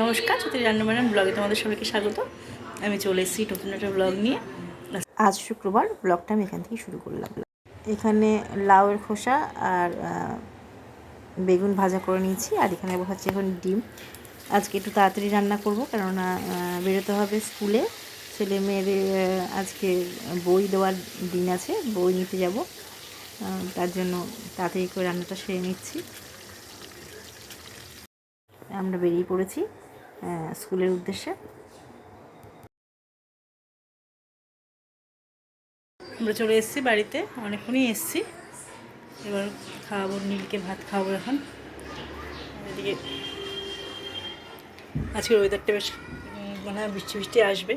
নমস্কার চতুর্থী রান্নাবান্নার ব্লগে তোমাদের সবাইকে স্বাগত। আমি চলে এসেছি নতুন একটা ব্লগ নিয়ে। আজ শুক্রবার, ব্লগটা আমি এখান থেকে শুরু করলাম। এখানে লাউয়ের খোসা আর বেগুন ভাজা করে নিয়েছি, আর এখানে হচ্ছে এখন ডিম। আজকে একটু তাড়াতাড়ি রান্না করব, কেননা বেরোতে হবে স্কুলে। ছেলে মেয়েদের আজকে বই দেওয়ার দিন আছে, বই নিতে যাব। তার জন্য তাড়াতাড়ি করে রান্নাটা সেরে নিচ্ছি। আমরা বেরিয়ে পড়েছি। স্কুলের উদ্দেশ্যে। আমরা চলে এসেছি বাড়িতে, অনেকক্ষণই এসেছি। এবার খাওয়াবো, নীলকে ভাত খাওয়াবো এখন। এদিকে আজকের ওয়েদারটা বেশ, মনে হয় বৃষ্টি বৃষ্টি আসবে।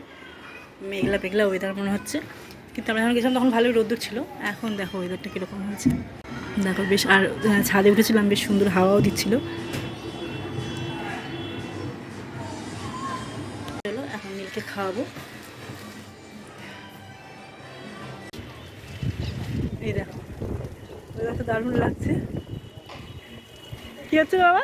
মেঘলা পেঘলা ওয়েদার মনে হচ্ছে। কিন্তু আমরা যখন গেছিলাম তখন ভালোই রোদ্দুর ছিল। এখন দেখো ওয়েদারটা কীরকম হয়েছে। দেখো বেশ, আর ছাদে উঠেছিলাম, বেশ সুন্দর হাওয়াও দিচ্ছিল। খাওয়াবো। এই দেখো তো দারুণ লাগছে। কি হচ্ছে বাবা?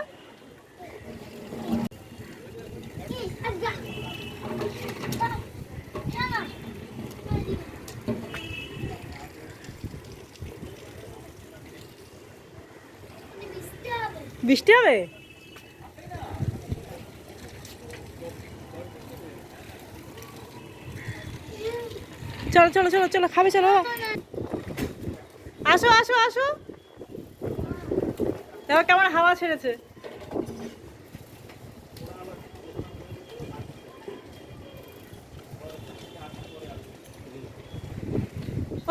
বৃষ্টি হবে? চলো চলো চলো চলো, খাবে, চলো। আসো আসো আসো। দেখো কেমন হাওয়া ছেড়েছে।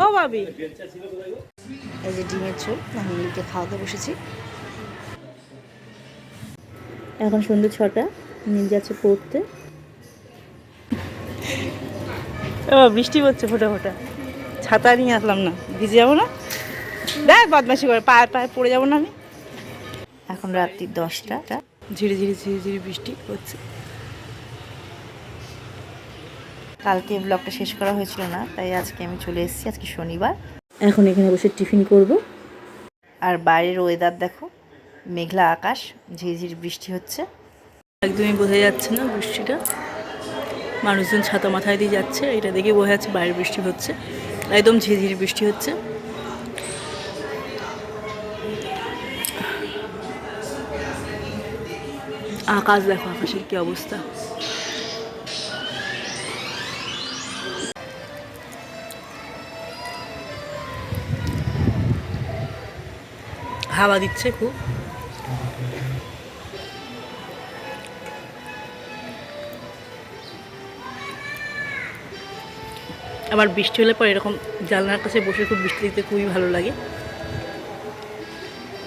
ও ভাবি। এই যে ডিমের ঝোল আমি মিলকে খাওয়াতে বসেছি। এখন সন্ধ্যে ছটা নীল যাচ্ছে পড়তে। ও বৃষ্টি পড়ছে ফোটা ফোটা ছাতা নিয়ে আসলাম না। ভিজে যাব না? দেখ বদমাসি করে পায়ে পায়ে পড়ে যাব না আমি। এখন রাত্রি দশটা। ঝিরি ঝিরি ঝিরি ঝিরি বৃষ্টি হচ্ছে। কালকে ব্লগটা শেষ করা হয়েছিল না তাই আজকে আমি চলে এসেছি আজকে শনিবার। এখন এখানে বসে টিফিন করব। আর বাইরের ওয়েদার দেখো মেঘলা আকাশ ঝিরিঝিরি বৃষ্টি হচ্ছে। একদমই বোঝা যাচ্ছে না বৃষ্টিটা। মানুষজন ছাতা মাথায় দিয়ে যাচ্ছে, এটা দেখে বোঝা যাচ্ছে বাইরে বৃষ্টি হচ্ছে, একদম ঝিরঝির বৃষ্টি হচ্ছে। আকাশ দেখো, আকাশের কি অবস্থা। হাওয়া দিচ্ছে খুব। আবার বৃষ্টি হলে পরে এরকম জানলার কাছে বসে খুব বৃষ্টি দেখতে খুবই ভালো লাগে।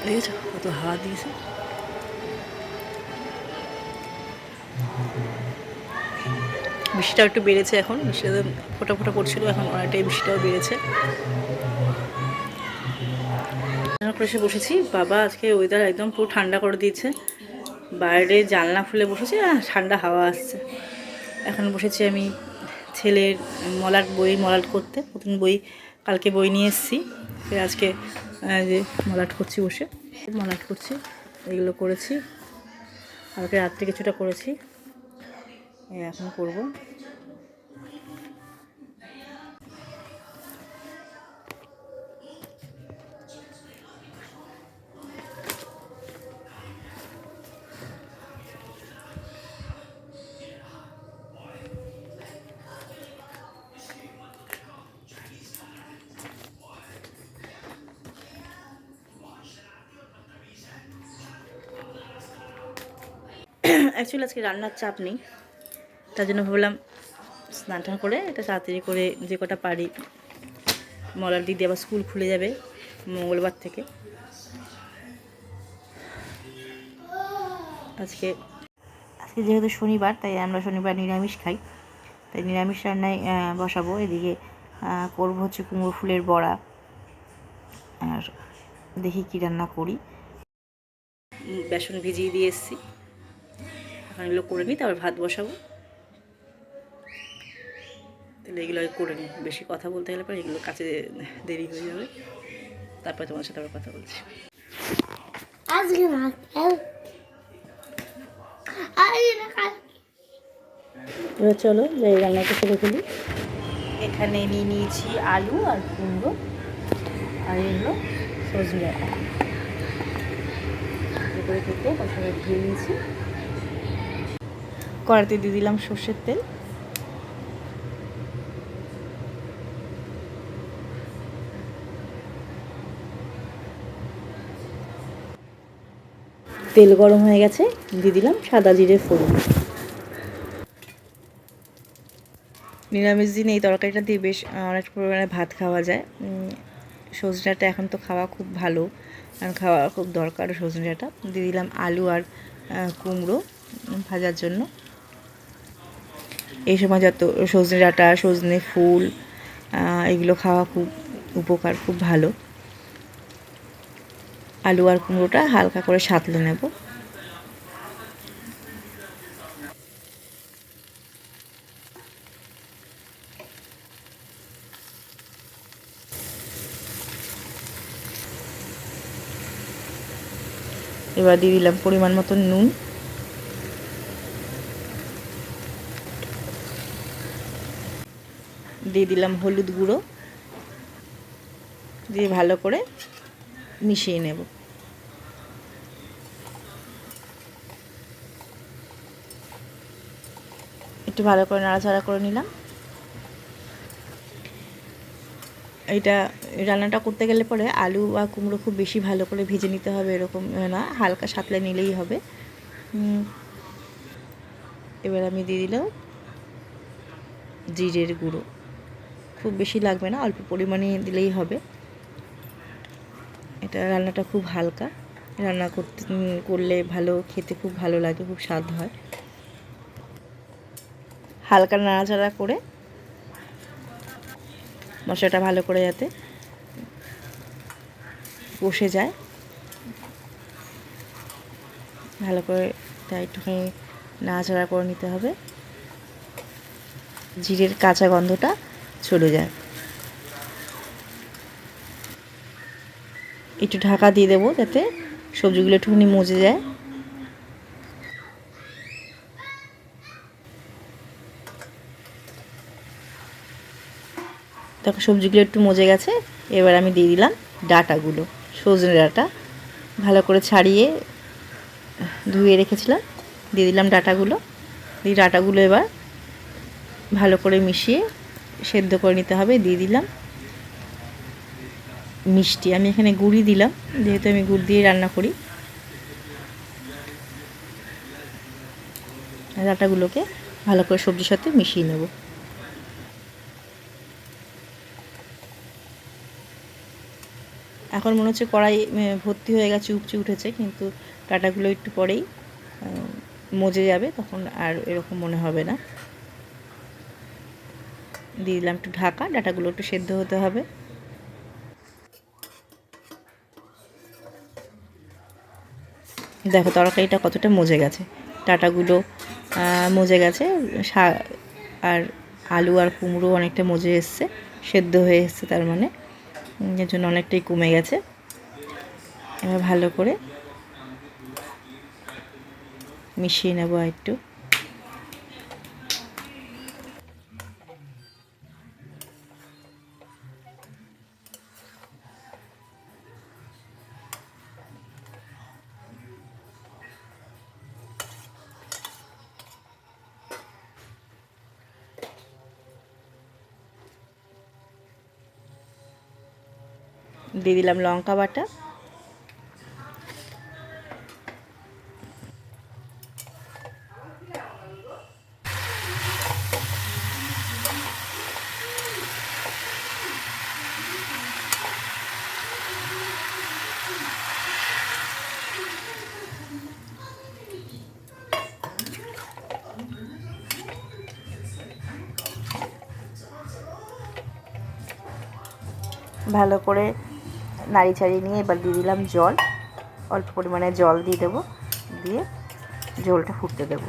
দেখেছ? কত হাওয়া দিয়েছে। বৃষ্টিটাও একটু বেড়েছে এখন। বৃষ্টিটা ফোটা ফোটা পড়ছিল, এখন অনেকটাই বৃষ্টিটাও বেড়েছে। এসে বসেছি। বাবা আজকে ওয়েদার একদম পুরো ঠান্ডা করে দিয়েছে। বাইরে জানলা খুলে বসেছি আর ঠান্ডা হাওয়া আসছে। এখন বসেছি আমি ছেলের মলাট বই, মলাট করতে, নতুন বই, কালকে বই নিয়ে এসেছি। আজকে যে মলাট করছি বসে, মলাট করছি, এগুলো করেছি। কালকে রাত্রে কিছুটা করেছি। এখন করব। অ্যাকচুয়ালি আজকে রান্নার চাপ নেই। তার জন্য ভাবলাম স্নান টান করে এটা তাড়াতাড়ি করে যে কটা পারি। মলার দিদি আবার স্কুল খুলে যাবে মঙ্গলবার থেকে। আজকে আজকে যেহেতু শনিবার, তাই আমরা শনিবার নিরামিষ খাই। তাই নিরামিষ রান্নায় বসাবো। এদিকে করব হচ্ছে কুমড়ো ফুলের বড়া। আর দেখি কী রান্না করি। বেসন ভিজিয়ে দিয়ে এসেছি। এগুলো করে নিই তারপর ভাত বসাবো। তাহলে এগুলো করে নিই বেশি কথা বলতে গেলে পরে এগুলো কাছে দেরি হয়ে যাবে। তারপর তোমার সাথে আবার কথা বলছি। এবার চলো যাই রান্নাটা করে ফেলি এখানে নিয়ে নিয়েছি আলু আর কুমড়ো আর এগুলো সজনে ডাঁটা করে থেকে মশলা ধুয়ে নিয়েছি। কড়াতে দিয়ে দিলাম সর্ষের তেল। তেল গরম হয়ে গেছে, দিয়ে দিলাম সাদা জিরে ফোড়ন। নিরামিষ দিন এই তরকারিটা দিয়ে বেশ অনেক পরিমাণে ভাত খাওয়া যায়। সজনাটা এখন তো খাওয়া খুব ভালো, কারণ খাওয়া খুব দরকার সজনাটা। দিয়ে দিলাম আলু আর কুমড়ো ভাজার জন্য। এই সময় যত সজনে ডাঁটা, সজনে ফুল এগুলো খাওয়া খুব উপকার, খুব ভালো। আলু আর কুমড়োটা হালকা করে সাঁতলে নেব। এবার দিয়ে দিলাম পরিমাণ মতো নুন। দিয়ে দিলাম হলুদ গুঁড়ো। দিয়ে ভালো করে মিশিয়ে নেব। একটু ভালো করে নাড়াচাড়া করে নিলাম। এটা রান্নাটা করতে গেলে পরে আলু বা কুমড়ো খুব বেশি ভালো করে ভেজে নিতে হবে এরকম না, হালকা সাতলে নিলেই হবে। এবার আমি দিয়ে দিলাম জিরের গুঁড়ো। খুব বেশি লাগবে না, অল্প পরিমাণে দিলেই হবে। এটা রান্নাটা খুব হালকা। রান্না করতে করলে ভালো, খেতে খুব ভালো লাগে, খুব স্বাদ হয়। হালকা নাড়াচাড়া করে মশলাটা ভালো করে যাতে কষে যায়। ভালো করে তাই একটুখানি নাড়াচাড়া করে নিতে হবে। জিরের কাঁচা গন্ধটা চলে যায়। একটু ঢাকা দিয়ে দেবো যাতে সবজিগুলো একটুখানি মজে যায়। দেখো সবজিগুলো একটু মজে গেছে, এবার আমি দিয়ে দিলাম ডাটাগুলো, সজনে ডাটা। ভালো করে ছাড়িয়ে ধুয়ে রেখেছিলাম, দিয়ে দিলাম ডাটাগুলো। দিয়ে ডাটাগুলো এবার ভালো করে মিশিয়ে সেদ্ধ করে নিতে হবে, দিয়ে দিলাম মিষ্টি। আমি এখানে গুড়ি দিলাম, যেহেতু আমি গুড় দিয়ে রান্না করি। ডাটাগুলোকে ভালো করে সবজির সাথে মিশিয়ে নেব। এখন মনে হচ্ছে কড়াই ভর্তি হয়ে গেছে, উপচে উঠেছে, কিন্তু ডাটাগুলো একটু পরেই মজে যাবে, তখন আর এরকম মনে হবে না। দিয়ে দিলাম একটু ঢাকা, ডাটাগুলো একটু সেদ্ধ হতে হবে। দেখো তরকারিটা কতটা মজে গেছে। ডাটাগুলো মজে গেছে আর আলু আর কুমড়ো অনেকটা মজে এসছে, সেদ্ধ হয়ে এসছে তার মানে। এর জন্য অনেকটাই কমে গেছে। এবার ভালো করে মিশিয়ে নেব একটু দিয়ে দিলাম লঙ্কা বাটা। ভালো করে নাড়ি ছাড়িয়ে নিয়ে এবার দিয়ে দিলাম জল। অল্প পরিমাণে জল দিয়ে দেবো। দিয়ে ঝোলটা ফুটতে দেবো।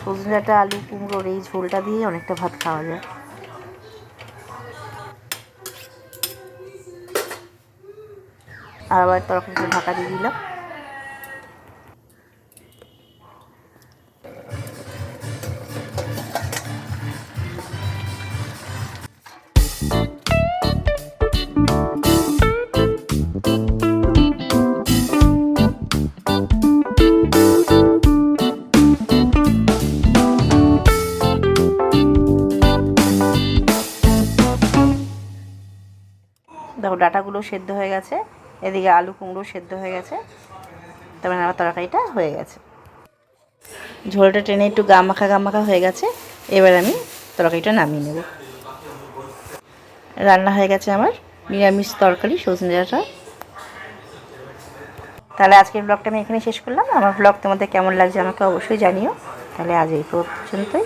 সজনাটা, আলু, কুমড়োর এই ঝোলটা দিয়ে অনেকটা ভাত খাওয়া যায়। আবার তরকারিটা ঢাকা দিয়ে দিলাম। ডাটাগুলো সেদ্ধ হয়ে গেছে, এদিকে আলু কুমড়ো সেদ্ধ হয়ে গেছে। তারপরে আমার তরকারিটা হয়ে গেছে। ঝোলটা টেনে একটু গা মাখা গা মাখা হয়ে গেছে, এবার আমি তরকারিটা নামিয়ে নেব। রান্না হয়ে গেছে আমার নিরামিষ তরকারি, সজনে ডাঁটা। তাহলে আজকের ব্লগটা আমি এখানে শেষ করলাম। আমার ব্লগ তোমাদের কেমন লাগছে আমাকে অবশ্যই জানিও। তাহলে আজ এই পর্যন্তই।